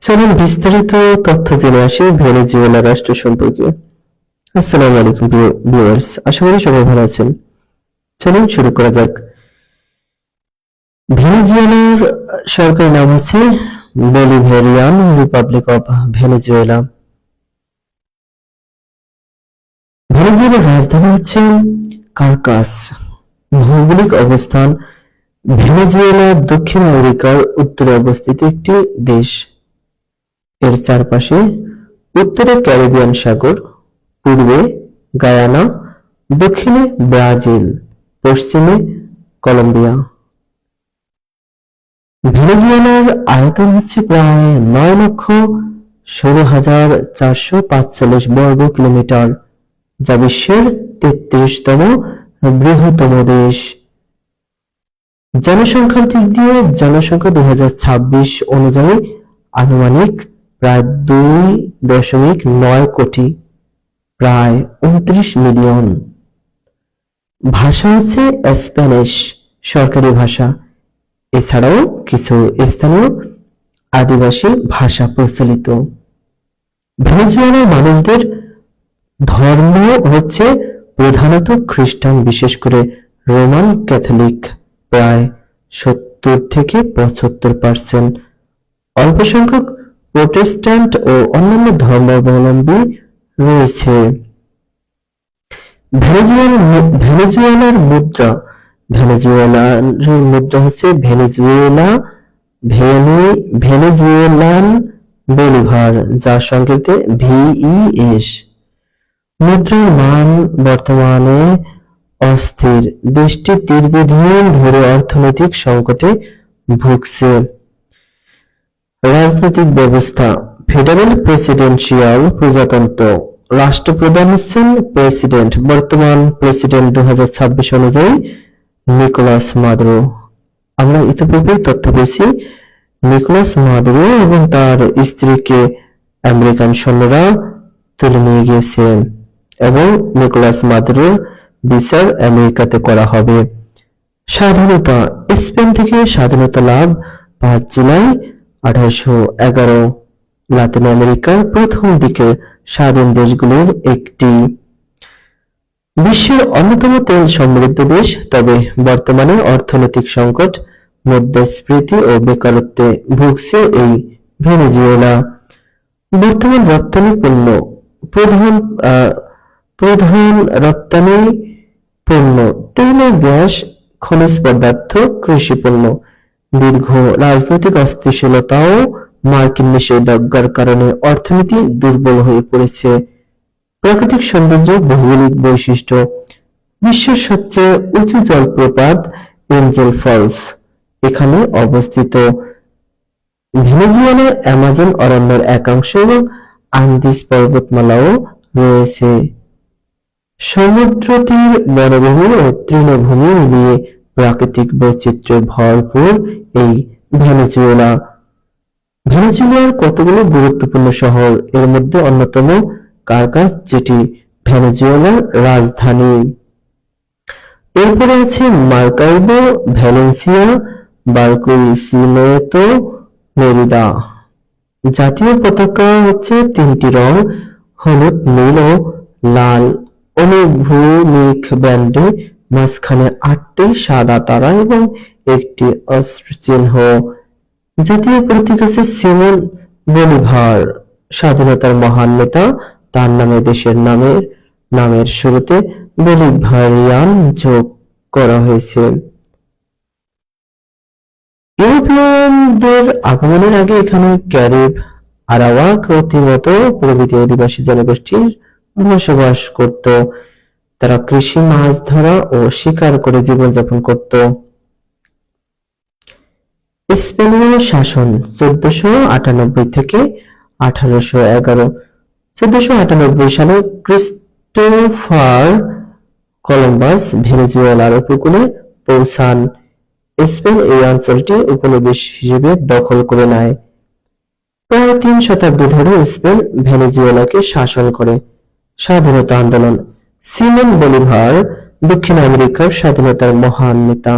চলুন বিস্তারিত তথ্য জেনে আসি ভেনেজুয়েলা রাষ্ট্র সম্পর্কে। আসসালামু আলাইকুম ভিউয়ার্স, আশা করি সবাই ভালো আছেন। চলুন শুরু করা যাক। ভেনেজুয়েলার সরকারি নাম হচ্ছে বলিভেরিয়ান রিপাবলিক অফ ভেনেজুয়েলা। ভেনেজুয়েলার রাজধানী হচ্ছে কার্কাস। ভৌগোলিক অবস্থান ভেনেজুয়েলা দক্ষিণ আমেরিকার উত্তরে অবস্থিত একটি দেশ। এর চারপাশে উত্তরে ক্যারিবিয়ান সাগর, পূর্বে গায়ানা, দক্ষিণে ব্রাজিল, পশ্চিমে কলম্বিয়া। ভেনেজুয়েলার আয়তন হচ্ছে প্রায় নয় লক্ষ ষোলো হাজার চারশো পাঁচচল্লিশ বর্গ কিলোমিটার, যা বিশ্বের তেত্রিশতম বৃহত্তম দেশ। জনসংখ্যার দিক দিয়ে জনসংখ্যা দু হাজার ছাব্বিশ অনুযায়ী আনুমানিক প্রায় দুই দশমিক নয় কোটি, প্রায় উনত্রিশ মিলিয়ন। ভাষা হচ্ছে স্প্যানিশ, সরকারি ভাষা। এছাড়াও কিছু স্থানীয় আদিবাসী ভাষা প্রচলিত। ভেনেজুয়েলার মানুষদের ধর্ম হচ্ছে প্রধানত খ্রিস্টান, বিশেষ করে রোমান ক্যাথলিক। প্রায় সত্তর থেকে পঁচাত্তর পার্সেন্ট। অল্প সংখ্যক প্রোটেস্ট্যান্ট ও অন্যান্য ধর্মাবলম্বী রয়েছে। ভেনেজুয়েলার মুদ্রা ভেনেজুয়েলার মুদ্রা হচ্ছে ভেনেজুয়েলা, ভেনে, ভেনেজুয়েলান বলিভার, যার সংকেতে ভিইএস। মুদ্রার মান বর্তমানে অস্থির। দেশটি দীর্ঘদিন ধরে অর্থনৈতিক সংকটে ভুগছে। রাজনৈতিক ব্যবস্থা, ফেডারেল প্রেসিডেন্সিয়াল প্রজাতন্ত্র। রাষ্ট্রপ্রধান হচ্ছেন প্রেসিডেন্ট, বর্তমান প্রেসিডেন্ট দু অনুযায়ী নিকোলাস মাদুরো। আমরা ইতিপূর্বে তথ্য পেয়েছি, নিকোলাস মাদুরো এবং তার স্ত্রীকে আমেরিকান সৈন্যরা তুলে নিয়ে গিয়েছেন এবং নিকোলাস মাদুরোর বিচার আমেরিকাতে করা হবে। স্বাধীনতা, স্পেন থেকে স্বাধীনতা লাভ পাঁচ জুলাই আঠারোশো এগারো, লাতিন আমেরিকার প্রথম দিকের স্বাধীন দেশগুলোর একটি। বিশ্বের অন্যতম তেল সমৃদ্ধ দেশ, তবে বর্তমানে অর্থনৈতিক সংকট মুদ্রাস্ফীতি ও বেকারত্বে ভুগছে এই ভেনেজুয়েলা। বর্তমান রপ্তানি পণ্য, প্রধান প্রধান রপ্তানি পণ্য তেল ও গ্যাস, খনিজ পদার্থ, কৃষি পণ্য দীর্ঘ রাজনৈতিক অস্থিতিশীলতা মার্কিন নিষেধাজ্ঞার কারণে অর্থনীতি দুর্বল হয়ে পড়েছে। প্রাকৃতিক সৌন্দর্য ভৌগোলিক বৈশিষ্ট্য। বিশ্বের সবচেয়ে উঁচু জলপ্রপাত এঞ্জেল ফলস এখানে অবস্থিত। ভেনেজুয়েলার অ্যামাজন অরণ্যের একাংশ এবং আন্দিস পর্বতমালাও রয়েছে। সমুদ্র তীর বনভূমি ও তৃণভূমি মিলিয়ে প্রাকৃতিক বৈচিত্র্যে ভরপুর এই ভেনেজুয়েলা। ভেনেজুয়েলার কতগুলো গুরুত্বপূর্ণ শহর? এর মধ্যে অন্যতম কার্কাস, যেটি ভেনেজুয়েলার রাজধানী। এরপরে আছে মার্কাইবো, ভ্যালেন্সিয়া বার্কুইসিমেতো মেরিদা। জাতীয় পতাকা হচ্ছে তিনটি রং, হলুদ, নীল ও লাল। অনুভূমিক ব্যান্ডে মাঝখানে আটটি সাদা তারা এবং একটি অস্ত্র চিহ্ন। জাতীয় প্রতীক আছে সিমন বলিভার, স্বাধীনতার মহান নেতা, তার নামে দেশের নামের নামের শুরুতে বলিভারিয়ান যোগ করা হয়েছে। ইউরোপিয়ানদের আগমনের আগে এখানে ক্যারিব, আরাওয়াক ও তিমতো প্রভৃতি অধিবাসী জনগোষ্ঠীর বসবাস করত। তারা কৃষি মাছ ধরা ও শিকার করে জীবনযাপন করত। স্পেনীয় শাসন চোদ্দশো আটানব্বই থেকে আঠারোশো এগারো। চোদ্দশো আটানব্বই সালে ক্রিস্টোফার কলম্বাস ভেনেজুয়েলার উপকূলে পৌঁছান। স্পেন এই অঞ্চলটি উপনিবেশ হিসেবে দখল করে নেয়। প্রায় তিন শতাব্দী ধরে স্পেন ভেনেজুয়েলাকে শাসন করে। স্বাধীনতা আন্দোলন সিমন বলিভার দক্ষিণ আমেরিকার স্বাধীনতার মহান নেতা।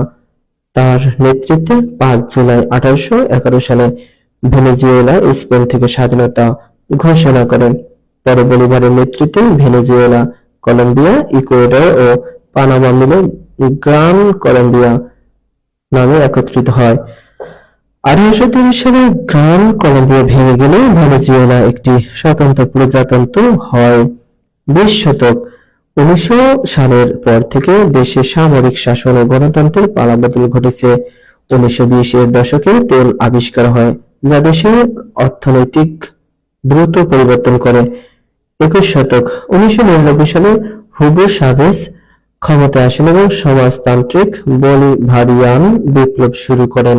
তার নেতৃত্বে পাঁচ জুলাই আঠারোশো এগারো সালে ভেনেজুয়েলা, স্পেন থেকে স্বাধীনতা ঘোষণা করেন। পরে বলিভারের নেতৃত্বে ভেনেজুয়েলা, কলম্বিয়া, ইকুয়েডর ও পানামা মিলে গ্রান কলম্বিয়া নামে একত্রিত হয়। আঠারোশো তিরিশ সালে গ্রান কলম্বিয়া ভেঙে গেলে ভেনেজুয়েলা একটি স্বতন্ত্র প্রজাতন্ত্র হয়। বিশ শতক উনিশশো সালের পর থেকে দেশে সামরিক শাসন ও গণতন্ত্রের পালাবদল ঘটেছে। উনিশশো বিশ এর দশকে তেল আবিষ্কার হয়, যা দেশের অর্থনৈতিক দ্রুত পরিবর্তন করে। একুশ শতক, উনিশশো নিরানব্বই সালে হুগো সাভেজ ক্ষমতায় আসেন এবং সমাজতান্ত্রিক বলিভারিয়ান বিপ্লব শুরু করেন।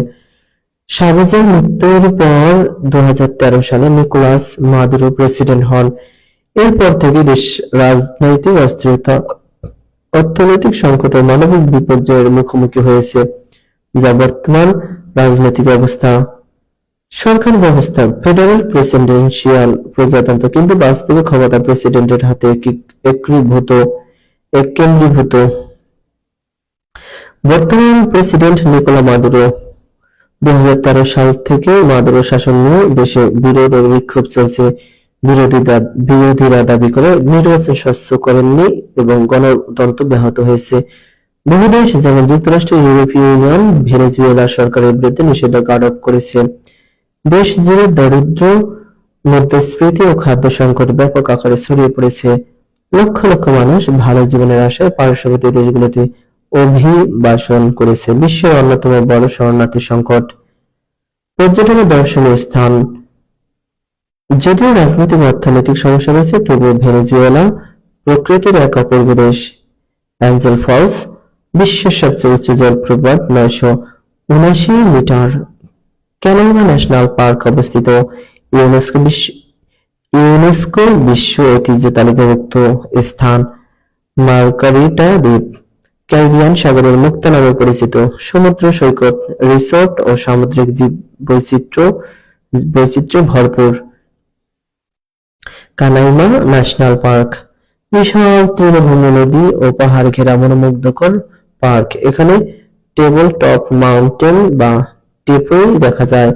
সাবেজের মৃত্যুর পর দু হাজার তেরো সালে নিকোলাস মাদুরো প্রেসিডেন্ট হন। এরপর থেকে দেশ রাজনৈতিক অস্থিরতা, অর্থনৈতিক সংকট ও মানবিক বিপর্যয়ের মুখোমুখি হয়েছে, যা বর্তমান রাজনৈতিক অবস্থা। সরকার ব্যবস্থা ফেডারেল প্রেসিডেন্সিয়াল প্রজাতন্ত্র কিন্তু বাস্তবে ক্ষমতা প্রেসিডেন্টের হাতে একী- একীভূত, এককেন্দ্রীভূত। বর্তমান প্রেসিডেন্ট নিকোলা মাদুরো দুই হাজার তেরো সাল থেকে মাদুরো শাসন নিয়ে দেশে বিরোধ ও বিক্ষোভ চলছে। বিরোধীরা বিরোধীরা দাবি করে নির্বাচন স্বচ্ছ করেননি এবং গণতন্ত্র ব্যাহত হয়েছে। যেমন যুক্তরাষ্ট্র, ইউরোপীয় ইউনিয়ন, ভেনেজুয়েলা সরকারের বিরুদ্ধে নিষেধাজ্ঞা আরোপ করেছে দেশ জুড়ে মুদ্রাস্ফীতি ও খাদ্য সংকট ব্যাপক আকারে ছড়িয়ে পড়েছে। লক্ষ লক্ষ মানুষ ভালো জীবনের আশায় পার্শ্ববর্তী দেশগুলোতে অভিবাসন করেছে। বিশ্বের অন্যতম বড় শরণার্থী সংকট। পর্যটন ও দর্শনীয় স্থান যদিও রাজনৈতিক অর্থনৈতিক সমস্যা রয়েছে, তবুও ভেনেজুয়েলা প্রকৃতির এক অপূর্ব দেশ। অ্যাঞ্জেল ফলস, বিশ্বের সবচেয়ে উঁচু জলপ্রপাত নয়শো উনাশি মিটার ক্যানাইমা ন্যাশনাল পার্ক অবস্থিত। ইউনেস্কো বিশ্ব ইউনেস্কো বিশ্ব ঐতিহ্য তালিকাভুক্ত স্থান মার্কারিটা দ্বীপ। ক্যারিবিয়ান সাগরের মুক্তা নামে পরিচিত সমুদ্র সৈকত, রিসোর্ট ও সামুদ্রিক জীব বৈচিত্র্য বৈচিত্র্য ভরপুর। কানাইমা ন্যাশনাল পার্ক, বিশাল তৃণভূমি নদী ও পাহাড় ঘেরা মনোমুগ্ধকর পার্ক। এখানে টেবল টপ মাউন্টেন বা টেপল দেখা যায়।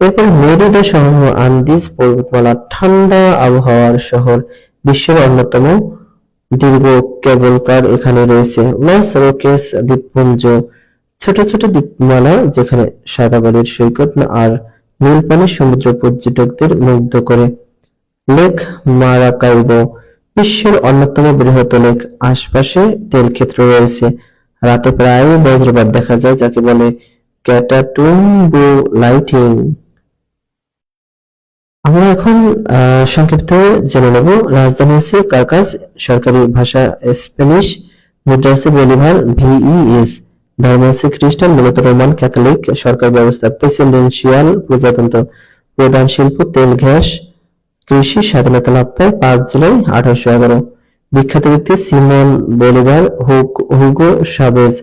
এরপর মেরিদা শহর আন্দিজ পর্বতমালা ঠান্ডা আবহাওয়ার শহর, বিশ্বের অন্যতম দীর্ঘ কেবল কার এখানে রয়েছে। লস রোকেস দ্বীপপুঞ্জ, ছোট ছোট দ্বীপমালা যেখানে সাদা বালির সৈকত আর নীল পানির সমুদ্র পর্যটকদের মুগ্ধ করে। লেক মারাকাইবো, বিশ্বের অন্যতম বৃহৎ লেক। আশপাশে তেল ক্ষেত্র রয়েছে। রাতে প্রায় বজ্রপাত দেখা যায়, যাকে বলে ক্যাটাটুম্বু লাইটিং। আমরা এখন সংক্ষিপ্ত জেনে নেব রাজধানী হচ্ছে কার্কাস সরকারি ভাষা স্প্যানিশ মুদ্রা হচ্ছে বলিভার ভিইএস। ধর্ম হচ্ছে খ্রিস্টান, মূলত রোমান ক্যাথলিক, সরকার ব্যবস্থা প্রেসিডেন্সিয়াল প্রজাতন্ত্র, প্রধান শিল্প তেল, গ্যাস। কৃষি স্বাধীনতা লাভ পায় পাঁচ জুলাই আঠারোশো এগারো। বিখ্যাত ব্যক্তি সিমন বলিভার হুগো সাবেজ।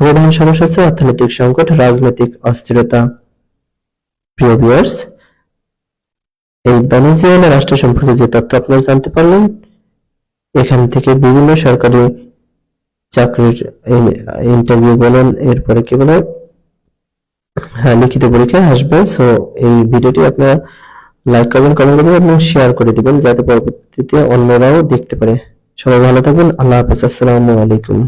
প্রধান সমস্যা হচ্ছে অর্থনৈতিক সংকট, রাজনৈতিক অস্থিরতা। প্রিয় ভিউয়ার্স এই ভেনেজুয়েলা রাষ্ট্র সম্পর্কে যে তথ্য আপনারা জানতে পারলেন, এখান থেকে বিভিন্ন সরকারি চাকরির ইন্টারভিউ বলেন, এরপরে কি বলে হ্যাঁ লিখিত পরীক্ষায় আসবে সো এই ভিডিওটি আপনারা লাইক করবেন কমেন্ট করবেন এবং শেয়ার করে দিবেন যাতে পরবর্তীতে অন্যরাও দেখতে পারে। সবাই ভালো থাকবেন। আল্লাহ হাফেজ। আসসালামু আলাইকুম।